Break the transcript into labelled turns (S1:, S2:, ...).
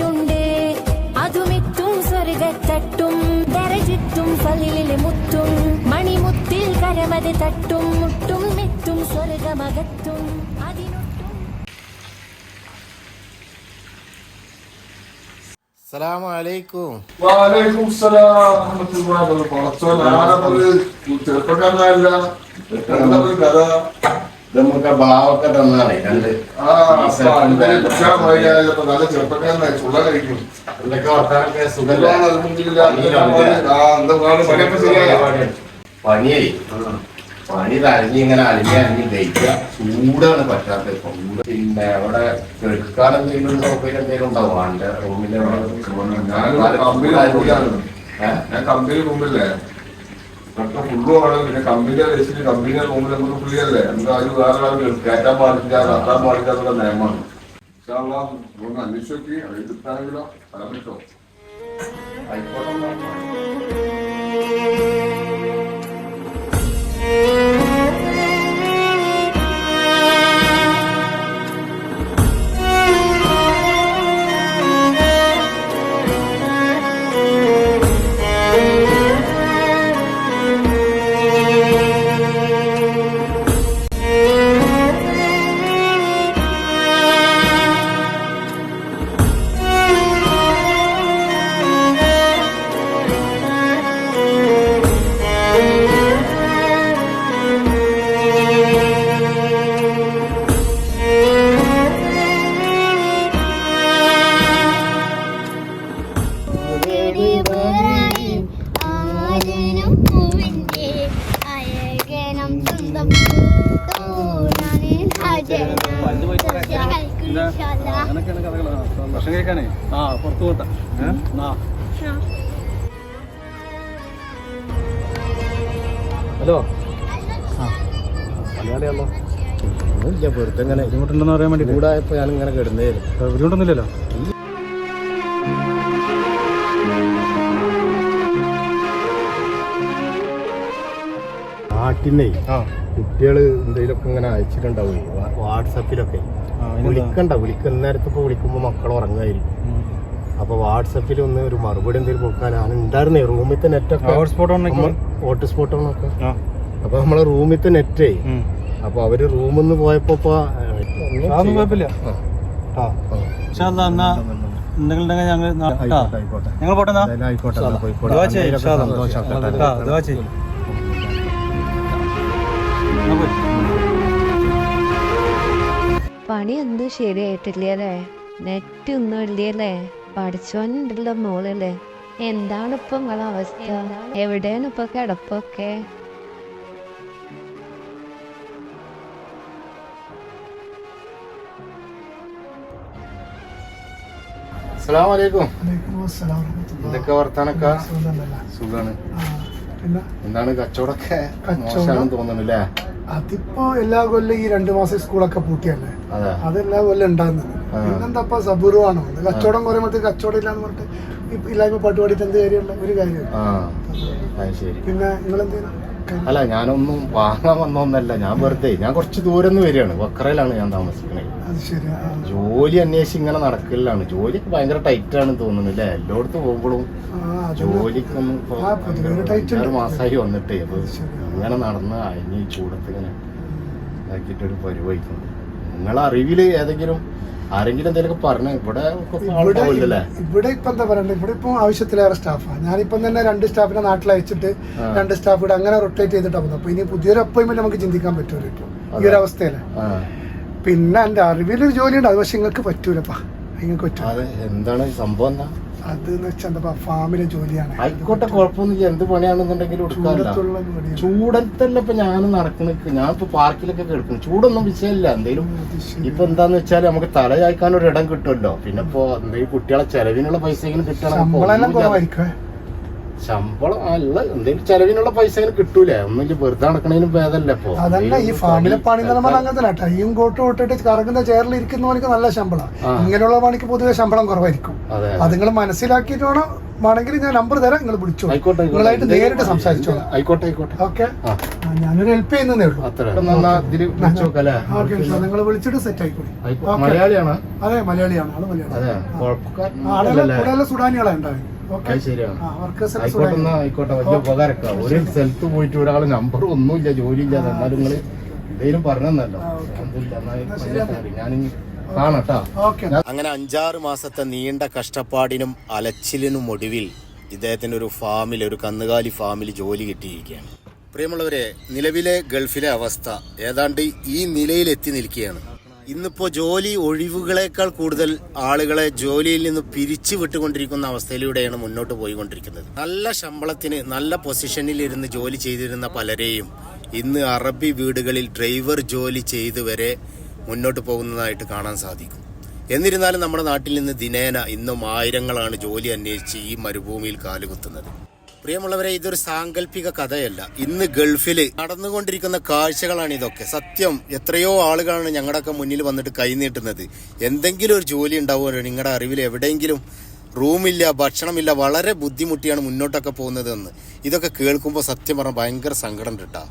S1: മുത്തിയ അതുമിത്തും സ്വർഗത്തട്ടും ദരജിത്തും ഫലിലെ മുത്തും മണിമുത്തിൽ കരമത് തട്ടും മുട്ടും മെത്തും സ്വർഗമകത്തും അതിനൊട്ടും?
S2: ചെറുപ്പക്കാരനല്ല കഥ.
S3: നമുക്ക് ബാവൊക്കെ തന്നാണേ രണ്ട്
S2: നല്ല ചെറുപ്പക്കാരനായി ചുള്ള കഴിക്കും.
S3: എന്തൊക്കെ വർത്താനൊക്കെ
S2: സുഖമാണ്?
S3: പണിയേ പണി തരഞ്ഞ് ഇങ്ങനെ അലിഞ്ഞ് അലിഞ്ഞ് കഴിക്കുക ചൂടാണ് ചൂട് പിന്നെ അവിടെ കിടക്കാൻ എന്തെങ്കിലും സൗകര്യം എന്തെങ്കിലും ഉണ്ടാവും എന്റെ റൂമിന്റെ.
S2: ഞാൻ കമ്പനി മുമ്പില്ലേ ഇതൊക്കെ ഫുള്ള് വേണം പിന്നെ കമ്പനിയെ വെച്ചിട്ട് കമ്പനിയെ റൂമിൽ നമുക്ക് ഫ്രീ അല്ലേ? എന്താ അത് വേറെ കയറ്റാൻ പാടില്ല നടത്താൻ പാടില്ല എന്നുള്ള നിയമമാണ്. അല്ലാഹ് ഒന്ന് അന്വേഷിച്ച് നോക്കി അത് കിട്ടാണെങ്കിലോ പറയാൻ പറ്റുമോ?
S4: സ്വന്തം
S5: ഭക്ഷണം കഴിക്കാനേ? ആ പുറത്തു പോട്ടെ. ആ ഹലോ? ആ മലയാളിയാണല്ലോ.
S3: ഇല്ല വെറുതെ ഇങ്ങനെ
S5: ബുദ്ധിമുട്ടുണ്ടെന്ന് അറിയാൻ വേണ്ടി
S3: കൂടായപ്പോ ഞാൻ ഇങ്ങനെ കിടന്നേരും
S5: ബുദ്ധിമുട്ടൊന്നുമില്ലല്ലോ?
S3: നാട്ടിന്നേ
S5: ആ.
S3: കുട്ടികൾ എന്തെങ്കിലുമൊക്കെ ഇങ്ങനെ അയച്ചിട്ടുണ്ടാവും വാട്സപ്പിലൊക്കെ. വിളിക്കണ്ട വിളിക്കുന്ന നേരത്ത് ഇപ്പൊ വിളിക്കുമ്പോ മക്കൾ ഉറങ്ങായിരിക്കും. അപ്പൊ വാട്സപ്പിൽ ഒന്ന് ഒരു മറുപടി എന്തെങ്കിലും കൊടുക്കാൻ ആണ് ഉണ്ടായിരുന്നേ. റൂമിൽ നെറ്റൊക്കെ
S5: ഹോട്ട്സ്പോട്ട് ആ.
S3: അപ്പൊ നമ്മളെ റൂമിൽ നെറ്റേ അപ്പൊ അവർ റൂമിൽ നിന്ന് പോയപ്പോ ഇപ്പൊ, ആയിക്കോട്ടെ ഒന്നും
S5: അതൊന്നും
S6: ഒന്നും ശരിയായിട്ടില്ലേ നെറ്റ് ഒന്നും ഇല്ലേ പഠിച്ചോനുണ്ടല്ലോ മോളല്ലേ എന്താണ് ഇപ്പൊ നിങ്ങളെ അവസ്ഥ? എവിടെയാണ് ഇപ്പൊ കിടപ്പൊക്കെ?
S3: അസ്സലാമു അലൈക്കും. എന്തൊക്കെ വർത്താനൊക്കെ? സുഖാണ്. എന്താണ് കച്ചവടമൊക്കെ
S7: കച്ചവടം?
S3: മോശമാണെന്ന് തോന്നുന്നു അല്ലേ
S7: അതിപ്പോ എല്ലാ കൊല്ലം ഈ രണ്ടു മാസം സ്കൂളൊക്കെ പൂട്ടിയല്ലേ?
S3: അതെ.
S7: എല്ലാ കൊല്ലം ഉണ്ടാകുന്നത്. പിന്നെന്താ സബുറുവാണോ കച്ചവടം പറയുമ്പോഴത്തേക്ക് കച്ചവടം ഇല്ലാന്ന് പറഞ്ഞിട്ട് ഇല്ലായ്മ പാട്ട് പാടിയിട്ട് എന്ത് കാര്യമുള്ള ഒരു കാര്യമില്ല. പിന്നെ നിങ്ങൾ എന്തെങ്കിലും
S3: അല്ല ഞാനൊന്നും വാങ്ങാൻ വന്നൊന്നല്ല. ഞാൻ വെറുതെ ഞാൻ കുറച്ച് ദൂരം നിന്ന് വരികയാണ്. വക്രയിലാണ് ഞാൻ താമസിക്കുന്നത്. ജോലി അന്വേഷിച്ച് ഇങ്ങനെ നടക്കലാണ്. ജോലിക്ക് ഭയങ്കര ടൈറ്റ് ആണ് തോന്നുന്നു അല്ലേ? എല്ലായിടത്തും പോകുമ്പോഴും ജോലിക്കൊന്നും
S7: ഒരു.
S3: മാസമായി വന്നിട്ടേ. അപ്പൊ ഇങ്ങനെ നടന്ന് അയഞ്ഞ് ചൂടത്ത് ഇങ്ങനെ ഇതാക്കിയിട്ടൊരു പരിപാടിക്കുന്നുണ്ട് നിങ്ങളെ ഏതെങ്കിലും ആരെങ്കിലും എന്തെങ്കിലും പറഞ്ഞു ഇവിടെ
S7: ഇവിടെ ഇവിടെ ഇപ്പൊ എന്താ പറയണ്ടേ? ഇവിടെ ഇപ്പൊ ആവശ്യത്തിലേറെ സ്റ്റാഫാണ് ഞാനിപ്പം തന്നെ രണ്ട് സ്റ്റാഫിനെ നാട്ടിൽ അയച്ചിട്ട് രണ്ട് സ്റ്റാഫ് ഇവിടെ അങ്ങനെ റൊട്ടേറ്റ് ചെയ്തിട്ടാണ് പോകുന്നത്. അപ്പൊ ഇനി പുതിയൊരു അപ്പോയിന്റ്മെന്റ് നമുക്ക് ചിന്തിക്കാൻ പറ്റൂല ഇപ്പൊ. ഈ ഒരു
S3: അവസ്ഥയിൽ.
S7: പിന്നെ എന്റെ അറിവിൽ ജോലിയുണ്ട്. അത് പക്ഷെ നിങ്ങൾക്ക് പറ്റൂലപ്പാ. നിങ്ങൾക്ക് പറ്റൂല.
S3: അത്. എന്താണ്? സംഭവം
S7: അത് എന്ന് വെച്ചാൽ എന്താ ഫാമിലെ ജോലിയാണ്.
S3: ആയിക്കോട്ടെ കുഴപ്പമൊന്നുമില്ല. എന്ത് പണിയാണെന്നുണ്ടെങ്കിലും
S7: ജോലിയാണ്.
S3: ചൂടത്തല്ല ഇപ്പൊ ഞാൻ നടക്കണ ഞാൻ ഇപ്പൊ പാർക്കിലൊക്കെ കിടക്കുന്നു. ചൂടൊന്നും വിഷയമില്ല.
S7: ശരി.
S3: ഇപ്പൊ എന്താന്ന് വെച്ചാൽ നമുക്ക് തല ചായ്ക്കാൻ ഒരു ഇടം കിട്ടുമല്ലോ. പിന്നെ ഇപ്പൊ എന്തെങ്കിലും കുട്ടികളെ ചെലവിനുള്ള പൈസ എങ്കിലും കിട്ടണം
S7: ശമ്പളം
S3: അല്ല എന്തെങ്കിലും ചെലവിനുള്ള പൈസ അങ്ങനെ കിട്ടൂലേ? ഒന്നുമില്ല വെറുതെ നടക്കണേനും ഭേദമല്ല ഇപ്പൊ?
S7: അതല്ല ഈ ഫാമിലെ പണി നിർമ്മാണം അങ്ങനത്തെ വിട്ടിട്ട് കോട്ടും. ഇട്ടിട്ട് കറങ്ങുന്ന ചെയറിൽ ഇരിക്കുന്നവർക്ക് നല്ല ശമ്പളം. ഇങ്ങനെയുള്ള പണിക്ക് പൊതുവെ ശമ്പളം കുറവായിരിക്കും.
S3: അതെ
S7: നിങ്ങൾ മനസ്സിലാക്കിയിട്ട് വേണം വേണമെങ്കിൽ ഞാൻ നമ്പർ തരാം നിങ്ങൾ വിളിച്ചോ. നിങ്ങളായിട്ട് നേരിട്ട് സംസാരിച്ചോളാം.
S3: ആയിക്കോട്ടെ ആയിക്കോട്ടെ.
S7: ഓക്കെ? ഞാനൊരു ഹെൽപ്പ് ചെയ്യുന്നേ ഉള്ളൂ. നിങ്ങൾ വിളിച്ചിട്ട് സെറ്റ് ആയിക്കോട്ടെ
S3: മലയാളിയാണ് മലയാളിയാണോ?
S7: അതെ മലയാളിയാണ്. ആൾ മലയാളി.
S3: അതെ
S7: ആളെല്ലാം കൂടുതൽ സുഡാനികളാണ് ഓക്കെ. ആ വർക്കേഴ്സ്
S3: ആയിക്കോട്ടെ എന്നാ ആയിക്കോട്ടെ. വലിയ ഉപകാരക്ക. ഒരു സ്ഥലത്ത് പോയിട്ട് ഒരാൾ നമ്പർ ഒന്നുമില്ല ജോലി ഇല്ലാതെ എന്നാലും നിങ്ങൾ എന്തെങ്കിലും പറഞ്ഞല്ലോ ഞാൻ കാണട്ടാ. അങ്ങനെ അഞ്ചാറ് മാസത്തെ നീണ്ട കഷ്ടപ്പാടിനും അലച്ചിലിനും ഒടുവിൽ ഇദ്ദേഹത്തിന് ഒരു ഫാമിൽ ഒരു കന്നുകാലി ഫാമിൽ ജോലി കിട്ടിയിരിക്കുകയാണ്. പ്രിയമുള്ളവരെ നിലവിലെ ഗൾഫിലെ അവസ്ഥ ഏതാണ്ട് ഈ നിലയിൽ എത്തി നിൽക്കുകയാണ്. ഇന്നിപ്പോ ജോലി ഒഴിവുകളേക്കാൾ കൂടുതൽ ആളുകളെ ജോലിയിൽ നിന്ന് പിരിച്ചു വിട്ടുകൊണ്ടിരിക്കുന്ന അവസ്ഥയിലൂടെയാണ് മുന്നോട്ട് പോയിക്കൊണ്ടിരിക്കുന്നത്. നല്ല ശമ്പളത്തിന് നല്ല പൊസിഷനിൽ ഇരുന്ന് ജോലി ചെയ്തിരുന്ന പലരെയും ഇന്ന് അറബി വീടുകളിൽ ഡ്രൈവർ ജോലി ചെയ്ത് വരെ മുന്നോട്ട് പോകുന്നതായിട്ട് കാണാൻ സാധിക്കും. എന്നിരുന്നാലും നമ്മുടെ നാട്ടിൽ നിന്ന് ദിനേന ഇന്നും ആയിരങ്ങളാണ് ജോലി അന്വേഷിച്ച് ഈ മരുഭൂമിയിൽ കാലുകുത്തുന്നത്. പ്രിയമുള്ളവരെ ഇതൊരു സാങ്കല്പിക കഥയല്ല. ഇന്ന് ഗൾഫിൽ നടന്നുകൊണ്ടിരിക്കുന്ന കാഴ്ചകളാണ് ഇതൊക്കെ. സത്യം എത്രയോ ആളുകളാണ് ഞങ്ങളുടെയൊക്കെ മുന്നിൽ വന്നിട്ട് കൈനീട്ടുന്നത് എന്തെങ്കിലും ഒരു ജോലി ഉണ്ടാവുമല്ലോ നിങ്ങളുടെ അറിവിൽ എവിടെയെങ്കിലും? റൂമില്ല ഭക്ഷണമില്ല വളരെ ബുദ്ധിമുട്ടിയാണ് മുന്നോട്ടൊക്കെ പോകുന്നത് എന്ന് ഇതൊക്കെ കേൾക്കുമ്പോൾ സത്യം പറഞ്ഞാൽ ഭയങ്കര സങ്കടം കിട്ടാ